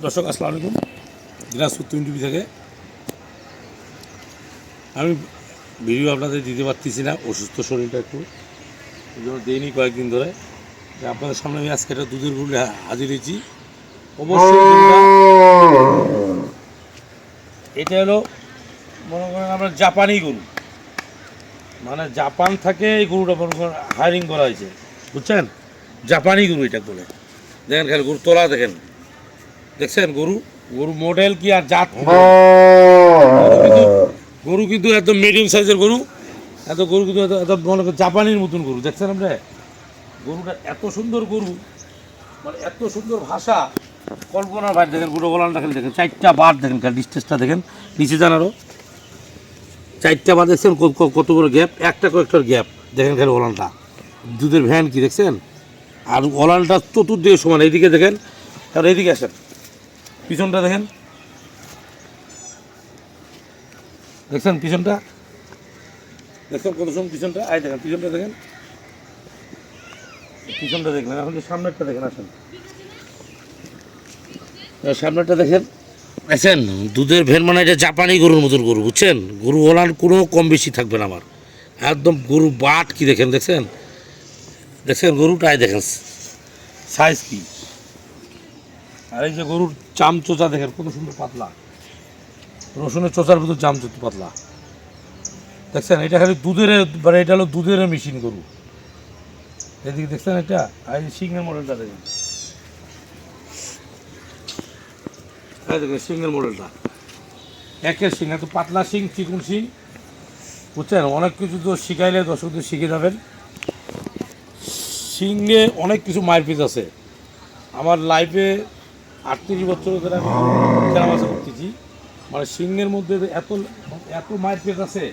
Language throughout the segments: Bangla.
দর্শক, আসসালামু আলাইকুম। দিনাজপুর টুয়েন্টি থেকে। আমি ভিডিও আপনাদের দিতে পারতেছি না, অসুস্থ শরীরটা একটু। দিইনি কয়েকদিন ধরে। যে আপনাদের সামনে আমি আজকে একটা দুধের হা- হাজির হয়েছি। অবশ্যই এটা হলো মনে করেন আমরা জাপানি গরু। মানে জাপান থেকে এই গরুটা মনে করেন হায়ারিং করা হয়েছে। বুঝছেন? জাপানি গরু এটা বলে। দেখেন খালি গরু তোলা দেখেন। দেখছেন গরু? গরু মডেল কি আর জাত গরু কিন্তু একদম মিডিয়াম সাইজের গরু। এত গরু কিন্তু এত- মনে করেন জাপানির মতন গরু। দেখছেন আমরা গরুটা এত সুন্দর গরু। মানে এত সুন্দর ভাষা। কল্পনার বাইরে দেখেন, গরু বলানটা খালি দেখেন, চারটা বার দেখেন, খালি ডিস্টেন্সটা দেখেন। নিচে জানারও চারটা বার দেখছেন, কত- বড় গ্যাপ? একটা কয়েকটার গ্যাপ। দেখেন খালি ওলানটা। দুধের ভ্যান কি দেখছেন? আর ওলানটা চতুর্দিকে সমান, এইদিকে দেখেন। আর এইদিকে আসেন। পিছনটা দেখেন। দেখছেন পিছনটা? দেখছেন কত সময় পিছনটা? আই দেখেন, পিছনটা দেখেন। পিছনটা দেখলেন। এখন সামনেরটা দেখেন, আসেন। সামনেরটা দেখেন। আছেন দুধের ভেন মানে এটা জাপানি গরুর মতন গরু, বুঝছেন? গরু ওলান কোনো কম বেশি থাকবে না আমার। একদম গরু বাট কি দেখেন, দেখছেন? দেখছেন গরুটাই দেখেন সাইজ কি? আর এই যে গরুর চাম চোচা দেখেন, কত সুন্দর পাতলা। রসুনের চোচার ভিতর চাম চোচা পাতলা। দেখছেন, এটা খালি দুধের মানে এটা হলো দুধের মেশিন গরু। এদিকে দেখছেন এটা? আর এই সিংহের মডেলটা দেখেন। এই সিংহের মডেলটা একের সিং এত পাতলা সিং, চিকুন সিং। বুঝছেন? অনেক কিছু তো শিখাইলে দর্শকদের শিখে যাবেন। সিংয়ে অনেক কিছু মারপিস আছে। আমার লাইফে আটত্রিশ বছর ধরে আমি কেনাবেচা করতেছি। মানে সিংহের মধ্যে এত এত মারপিস আছে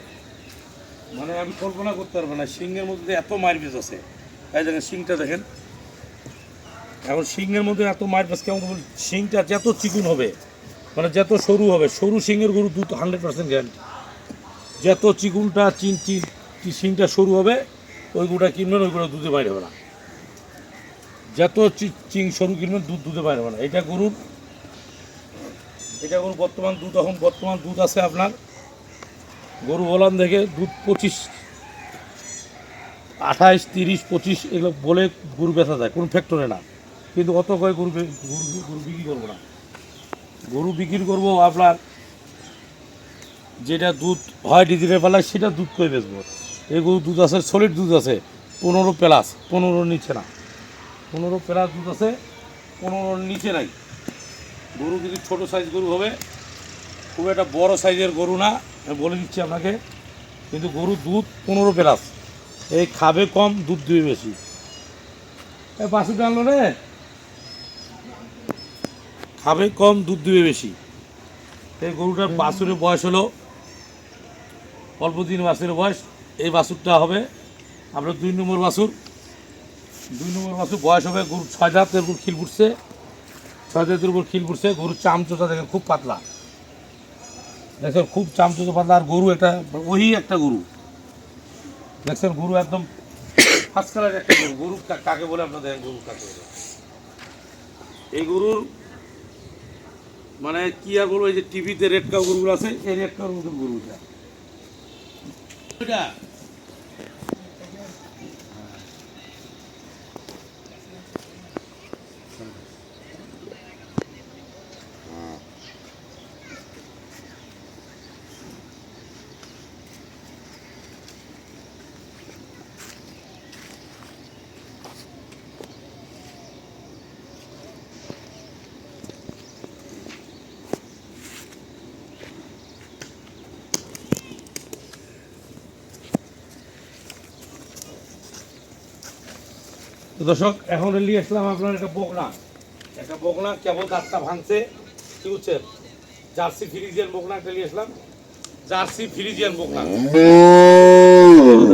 মানে আমি কল্পনা করতে পারব না সিংহের মধ্যে এত মারপিস আছে। এই দেখেন, সিংটা দেখেন। এখন সিংহের মধ্যে এত মারপিস কেমন সিংটা যত চিকুন হবে মানে যত সরু হবে, সরু সিংহের গরু দুধ হান্ড্রেড পার্সেন্ট গ্যারান্টি যত চিকুনটা চিন সিংটা সরু হবে, ওই গুঁড়া কিনবেন, ওই গুঁড়া দুধে বাইরে হবে না। যত চি- সরু কিনবেন, দুধ দুধে বাইরে হবে না। এটা গরুর এটা গরু বর্তমান দুধ, এখন বর্তমান দুধ আছে আপনার, গরু বলান দেখে দুধ পঁচিশ, আঠাইশ, তিরিশ, পঁচিশ, এগুলো বলে গরু বেচা যায়। কোনো ফ্যাক্টরে না। কিন্তু অত করে গরু গরু গরু বিক্রি করব না। গরু বিক্রি করব আপনার, যেটা দুধ হয় ডিজিটের বেলায় সেটা দুধ করে বেচবো? এই গরু দুধ আছে সলিড দুধ আছে, পনেরো প্লাস, পনেরোর নিচে না। পনেরো প্লাস দুধ আছে, পনেরোর নিচে নাই। গরু যদি ছোটো সাইজ গরু হবে, খুব একটা বড় সাইজের গরু না বলে দিচ্ছি আপনাকে, কিন্তু গরু দুধ পনেরো প্লাস। এই খাবে কম, দুধ দিবে বেশি। এই বাসুটা আনলো রে খাবে কম দুধ দিবে বেশি। এই গরুটার বাছুরের বয়স হলো অল্প দিন বাছুরের বয়স এই বাছুরটা হবে আপনার দুই নম্বর বাছুর। দুই নম্বর বাছুর বয়স হবে গরু ছয় দাঁতের উপর খিল ফুটছে ছয় দাঁতের উপর খিল ফুটছে গরুর চামচোটা দেখেন খুব পাতলা। দেখছেন খুব চামচোচা পাতলা আর গরু একটা ওই একটা গরু। দেখছেন গরু একদম ফার্স্ট কালার একটা গরু। গরু কাকে বলে আপনার দেখেন গরু কাকে বলে? এই গরুর মানে কি আর বলব, এই যে টিভিতে রেড কাউ গরুগুলো আছে, এই রেড কাউ মতন দর্শক, এখন নিয়ে আসলাম আপনার একটা বকনা। একটা বকনা কেবল দাঁতটা ভাঙছে, কি বুঝছেন জার্সি ফ্রিজিয়ান বকনা একটা নিয়ে আসলাম। জার্সি ফ্রিজিয়ান বকনা।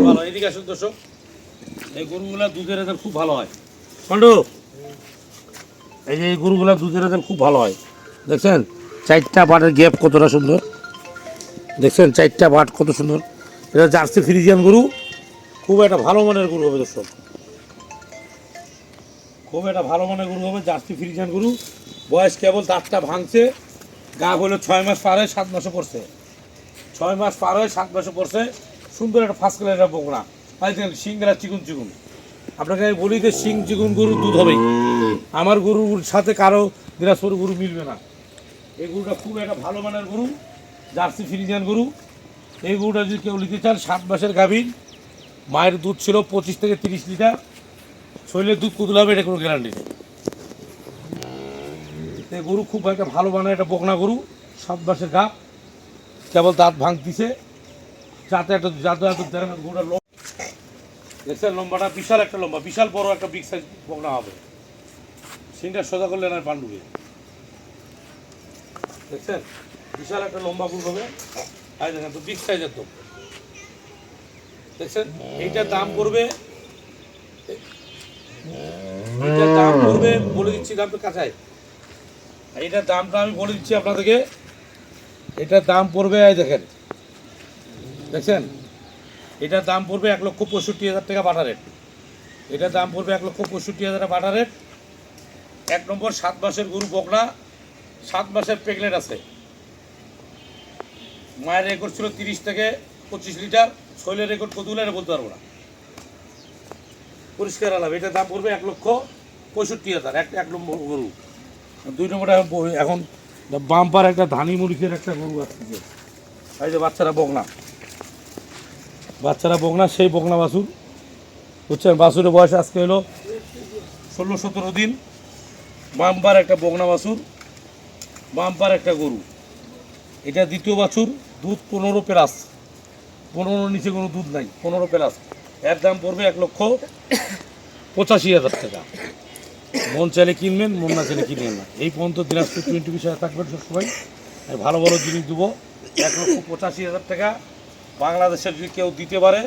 ভালো এদিকে আসুন দর্শক। এই গরুগুলা দুধের রেজাল্ট খুব ভালো হয়। পান্ডু এই যে এই গরুগুলা দুধের রেজাল্ট খুব ভালো হয়। দেখছেন? চারটা বাটের গ্যাপ কতটা সুন্দর। দেখছেন? চারটা বাট কত সুন্দর। এটা জার্সি ফ্রিজিয়ান গরু। খুব একটা ভালো মানের গরু হবে দর্শক। খুব একটা ভালো মানের গরু হবে জার্সি ফ্রিজিয়ান গরু। বয়স কেবল দাঁতটা ভাঙছে, গা হলো ছয় মাস পার হয়ে সাত মাসে পড়ছে। ছয় মাস পার হয়ে সাত মাসে পড়ছে, সুন্দর একটা ফার্স্ট ক্লাস একটা তাই দেখেন সিংরা চিকুন চিকুন। আপনাকে আমি বলি যে সিং চিকুন গরুর দুধ হবেই। আমার গরুর সাথে কারও দিনাজপুর গরু মিলবে না। এই গরুটা খুব একটা ভালো মানের গরু, জার্সি ফ্রিজিয়ান গরু। এই গরুটা যদি কেউ নিতে চান, সাত মাসের গাভীর, মায়ের দুধ ছিল পঁচিশ থেকে তিরিশ লিটার। শরীরের দুধ কুতুল হবে এটা কোনো গ্যারান্টি নেই। গরু খুব একটা ভালো মানের একটা বকনা গরু, সাত মাসের গা কেবল দাঁত ভাঙতিছে। যাতে একটা যাতে দেখেন গরুটা লম্বা লম্বাটা বিশাল একটা লম্বা, বিশাল বড় একটা বিগ সাইজ বকনা হবে। সিংটা সোজা করলে না পাণ্ডুকে। দেখছেন, বিশাল একটা লম্বা গরু হবে। আর দেখেন, তো বিগ সাইজের তো। দেখছেন, এইটার দাম পড়বে এইটার দাম পড়বে, বলে দিচ্ছি দামটা কাছায়। এইটার দামটা আমি বলে দিচ্ছি আপনাদেরকে। এটার দাম পড়বে, এই দেখেন। দেখছেন? এটার দাম পড়বে এক লক্ষ পঁয়ষট্টি হাজার টাকা বাটা রেট। এটার দাম পড়বে এক লক্ষ পঁয়ষট্টি হাজার টাকা বাটা রেট। এক নম্বর, সাত মাসের গরু বকনা। সাত মাসের প্রেগনেন্ট আছে। মায়ের রেকর্ড ছিল তিরিশ থেকে পঁচিশ লিটার। শৈলের রেকর্ড কত বলতে পারব না। পরিষ্কার আলাপ। এটার দাম পড়বে এক লক্ষ পঁয়ষট্টি হাজার, এক এক নম্বর গরু। দুই নম্বরটা এখন বাম্পার একটা ধানি মুরগির একটা গরু আসছে। এই যে বাচ্চারা বকনা। বাচ্চারা বকনা, সেই বকনা বাছুর। বুঝছেন? বাছুরের বয়স আজকে হলো ষোলো সতেরো দিন। বাম্পার একটা বকনা বাছুর, বাম্পার একটা গরু। এটা দ্বিতীয় বাছুর, দুধ পনেরো প্লাস। পনেরো নিচে কোনো দুধ নাই, পনেরো প্লাস। এর দাম পড়বে এক লক্ষ পঁচাশি হাজার টাকা। মন চাইলে কিনবেন, মন না চাইলে কিনবেন না। এই পর্যন্ত দিনাজপুর টোয়েন্টি বিষয়ে থাকবেন সবসময়। আমি ভালো ভালো জিনিস দেবো। এক লক্ষ পঁচাশি হাজার টাকা বাংলাদেশের যদি কেউ দিতে পারে,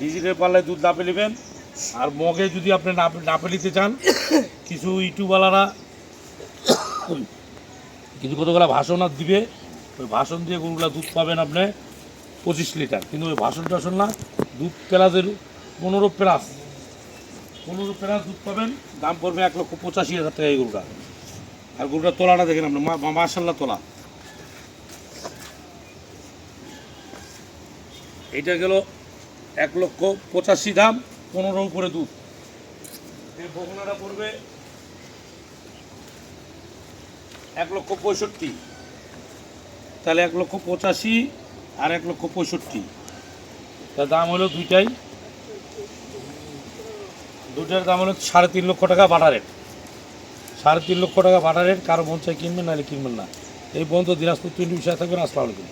ডিজিটাল পাল্লায় দুধ নাপে নেবেন আর মগে যদি আপনি নাপে নিতে চান, কিছু ইউটিউবওয়ালারা কিছু কতগুলো ভাষণ আর দিবে, ওই ভাষণ দিয়ে গরুগুলা দুধ পাবেন আপনি পঁচিশ লিটার। কিন্তু ওই ভাষণ টাষণ না দুধ প্লাসের পনেরো প্লাস। পনেরো প্লাস দুধ পাবেন। দাম পড়বে এক লক্ষ পঁচাশি হাজার টাকা এই গরুটা। আর গরুটা তোলাটা দেখেন আপনি, মা- মার্শাল্লাহ তোলা। এইটা গেল এক লক্ষ পঁচাশি দাম, পনেরো উপরে দুধ। এই বকনাটা পড়বে এক লক্ষ পঁয়ষট্টি। তাহলে এক লক্ষ পঁচাশি আর এক লক্ষ পঁয়ষট্টি। তার দাম হলো দুইটাই। দুটার দাম হলো সাড়ে তিন লক্ষ টাকা বাটা রেট। সাড়ে তিন লক্ষ টাকা বাটা রেট, কারও মন চাই কিনবেন, নাহলে কিনবেন না। এই বন্ধ দিনাজপুর টোয়েন্টি বিষয় থাকবেন। আলাইকুম।